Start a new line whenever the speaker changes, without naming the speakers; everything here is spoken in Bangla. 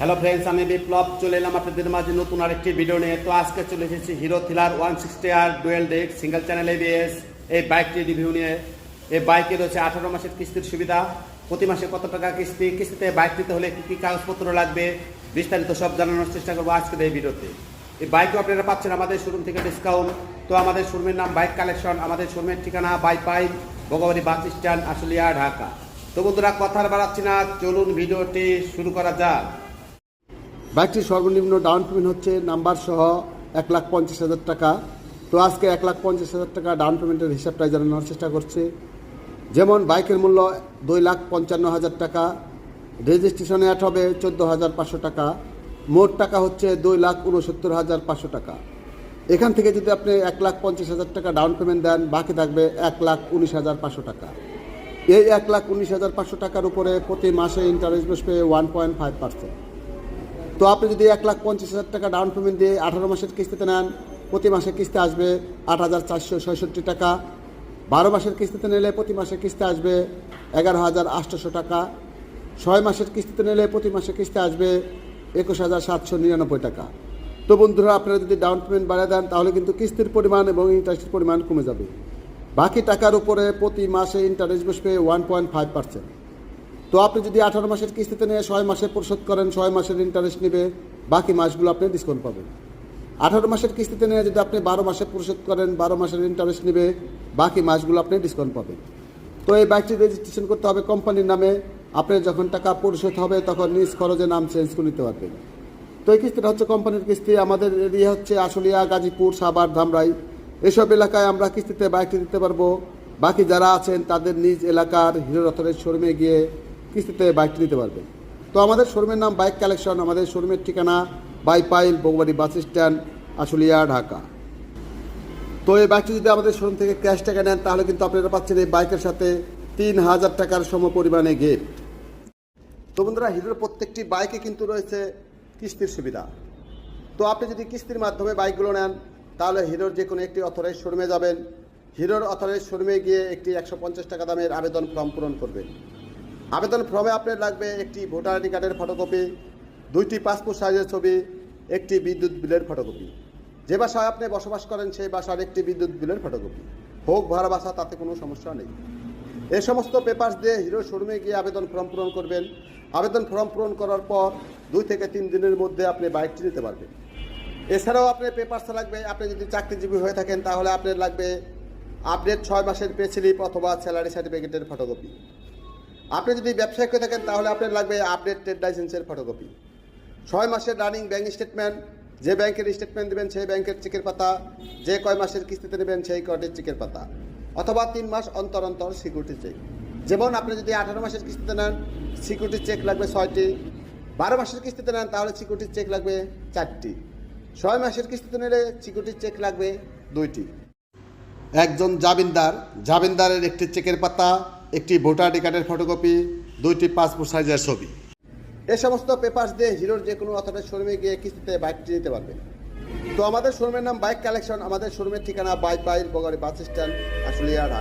হ্যালো ফ্রেন্ডস আমি বিপ্লব, চলে এলাম আপনাদের মাঝে নতুন আরেকটি ভিডিও নিয়ে। তো আজকে চলে এসেছি হিরো থিলার ওয়ান সিক্সটি আর dual disc single channel ABS এই বাইকটি রিভিউ নিয়ে। এই বাইকে রয়েছে আঠারো মাসের কিস্তির সুবিধা। প্রতি মাসে কত টাকা কিস্তি? কিস্তিতে বাইক নিতে হলে কী কী কাগজপত্র লাগবে? বিস্তারিত সব জানানোর চেষ্টা করব আজকের এই ভিডিওতে এই বাইকও আপনারা পাচ্ছেন আমাদের শোরুম থেকে ডিসকাউন্ট তো আমাদের শোরুমের নাম বাইক কালেকশন আমাদের শোরুমের ঠিকানা বাইপাইল ভগবানী বাস স্ট্যান্ড আশুলিয়া, ঢাকা। তো বন্ধুরা কথা বাড়াচ্ছি না, চলুন ভিডিওটি শুরু করা যাক।
বাইকটির সর্বনিম্ন ডাউন পেমেন্ট হচ্ছে নাম্বার সহ এক লাখ পঞ্চাশ হাজার টাকা তো আজকে এক লাখ পঞ্চাশ হাজার টাকা ডাউন পেমেন্টের হিসাবটা জানানোর চেষ্টা করছে। যেমন বাইকের মূল্য দুই লাখ পঞ্চান্ন হাজার টাকা রেজিস্ট্রেশনে অ্যাড হবে চোদ্দ হাজার পাঁচশো টাকা, মোট টাকা হচ্ছে দুই লাখ উনসত্তর হাজার পাঁচশো টাকা। এখান থেকে যদি আপনি এক লাখ পঞ্চাশ হাজার টাকা ডাউন পেমেন্ট দেন, বাকি থাকবে এক লাখ উনিশ হাজার পাঁচশো টাকা। এই এক লাখ উনিশ হাজার পাঁচশো টাকার উপরে প্রতি মাসে ইন্টারেস্ট বসবে ওয়ান পয়েন্ট ফাইভ পার্সেন্ট তো আপনি যদি এক লাখ পঞ্চাশ হাজার টাকা ডাউন পেমেন্ট দিয়ে আঠারো মাসের কিস্তিতে নেন, প্রতি মাসে কিস্তি আসবে আট হাজার চারশো ছয়ষট্টি টাকা। বারো মাসের কিস্তিতে নিলে প্রতি মাসে কিস্তি আসবে এগারো হাজার আটশোশো টাকা। ছয় মাসের কিস্তিতে নিলে প্রতি মাসে কিস্তি আসবে একুশ হাজার সাতশো নিরানব্বই টাকা। তো বন্ধুরা, আপনারা যদি ডাউন পেমেন্ট বাড়িয়ে দেন, তাহলে কিন্তু কিস্তির পরিমাণ এবং ইন্টারেস্টের পরিমাণ কমে যাবে। বাকি টাকার উপরে প্রতি মাসে ইন্টারেস্ট বসবে ওয়ান পয়েন্ট ফাইভ পার্সেন্ট তো আপনি যদি আঠারো মাসের কিস্তিতে নিয়ে ছয় মাসে পরিশোধ করেন, ছয় মাসের ইন্টারেস্ট নেবে, বাকি মাসগুলো আপনি ডিসকাউন্ট পাবেন। আঠারো মাসের কিস্তিতে নিয়ে যদি আপনি বারো মাসে পরিশোধ করেন, বারো মাসের ইন্টারেস্ট নেবে, বাকি মাসগুলো আপনি ডিসকাউন্ট পাবেন। তো এই বাইকটি রেজিস্ট্রেশন করতে হবে কোম্পানির নামে। আপনার যখন টাকা পরিশোধ হবে, তখন নিজ খরচে নাম চেঞ্জ করে নিতে পারবেন। তো এই কিস্তিটা হচ্ছে কোম্পানির কিস্তি। আমাদের এরিয়া হচ্ছে আশুলিয়া, গাজীপুর, সাভার, ধামরাই। এসব এলাকায় আমরা কিস্তিতে বাইকটি দিতে পারব। বাকি যারা আছেন, তাদের নিজ এলাকার হিরো রথরের শোরুমে গিয়ে কিস্তিতে বাইকটি নিতে পারবেন তো আমাদের শোরুমের নাম বাইক কালেকশন, আমাদের শোরুমের ঠিকানা বাইপাইল বগুবাড়ি বাস স্ট্যান্ড, আশুলিয়া, ঢাকা। তো এই বাইকটি যদি আমাদের শোরুম থেকে ক্যাশ টাকা নেন, তাহলে কিন্তু আপনারা পাচ্ছেন এই বাইকের সাথে তিন হাজার টাকার সম পরিমাণে গিফট তো বন্ধুরা, হিরোর প্রত্যেকটি বাইকে কিন্তু রয়েছে কিস্তির সুবিধা। তো আপনি যদি কিস্তির মাধ্যমে বাইকগুলো নেন, তাহলে হিরোর যে কোনো একটি অথরাইজ শোরুমে যাবেন। হিরোর অথরাইজ শোরুমে গিয়ে একটি একশো পঞ্চাশ টাকা দামের আবেদন ফর্ম পূরণ করবেন। আবেদন ফর্মে আপনার লাগবে একটি ভোটার আইডি কার্ডের ফটোকপি দুইটি পাসপোর্ট সাইজের ছবি, একটি বিদ্যুৎ বিলের ফটোকপি যে বাসায় আপনি বসবাস করেন, সেই বাসার একটি বিদ্যুৎ বিলের ফটোকপি হোক ভাড়া বাসা, তাতে কোনো সমস্যা নেই। এ সমস্ত পেপার্স দিয়ে হিরো শোরুমে গিয়ে আবেদন ফর্ম পূরণ করবেন। আবেদন ফর্ম পূরণ করার পর দুই থেকে তিন দিনের মধ্যে আপনি বাইকটি নিতে পারবেন। এছাড়াও আপনার পেপার্স লাগবে, আপনি যদি চাকরিজীবী হয়ে থাকেন, তাহলে আপনার লাগবে আপডেট ছয় মাসের পে স্লিপ অথবা স্যালারি সার্টিফিকেটের ফটোকপি আপনি যদি ব্যবসায়িক হয়ে থাকেন, তাহলে আপনার লাগবে আপডেট ট্রেড লাইসেন্সের ফটোকপি ছয় মাসের রানিং ব্যাংক স্টেটমেন্ট যে ব্যাংকের স্টেটমেন্ট দেবেন, সেই ব্যাংকের চেকের পাতা, যে কয় মাসের কিস্তিতে নেবেন, সেই কয়টির চেকের পাতা, অথবা তিন মাস অন্তর অন্তর সিকিউরিটি চেক যেমন আপনি যদি আঠারো মাসের কিস্তিতে নেন সিকিউরিটি চেক লাগবে ছয়টি। বারো মাসের কিস্তিতে নেন, তাহলে সিকিউরিটি চেক লাগবে চারটি। ছয় মাসের কিস্তিতে নিলে সিকিউরিটি চেক লাগবে দুইটি। একজন জামিনদার, জামিনদারের একটি চেকের পাতা একটি ভোটার কার্ডের ফটোকপি দুইটি পাসপোর্ট সাইজের ছবি। এ সমস্ত পেপার্স দিয়ে হিরোর যে কোনো অথবা শোরুমে গিয়ে কিস্তিতে বাইকটি নিতে পারবে। তো আমাদের শোরুমের নাম বাইক কালেকশন আমাদের শোরুমের ঠিকানা বাইক বাইর বগারি বাস স্ট্যান্ড আসলে ঢাকা।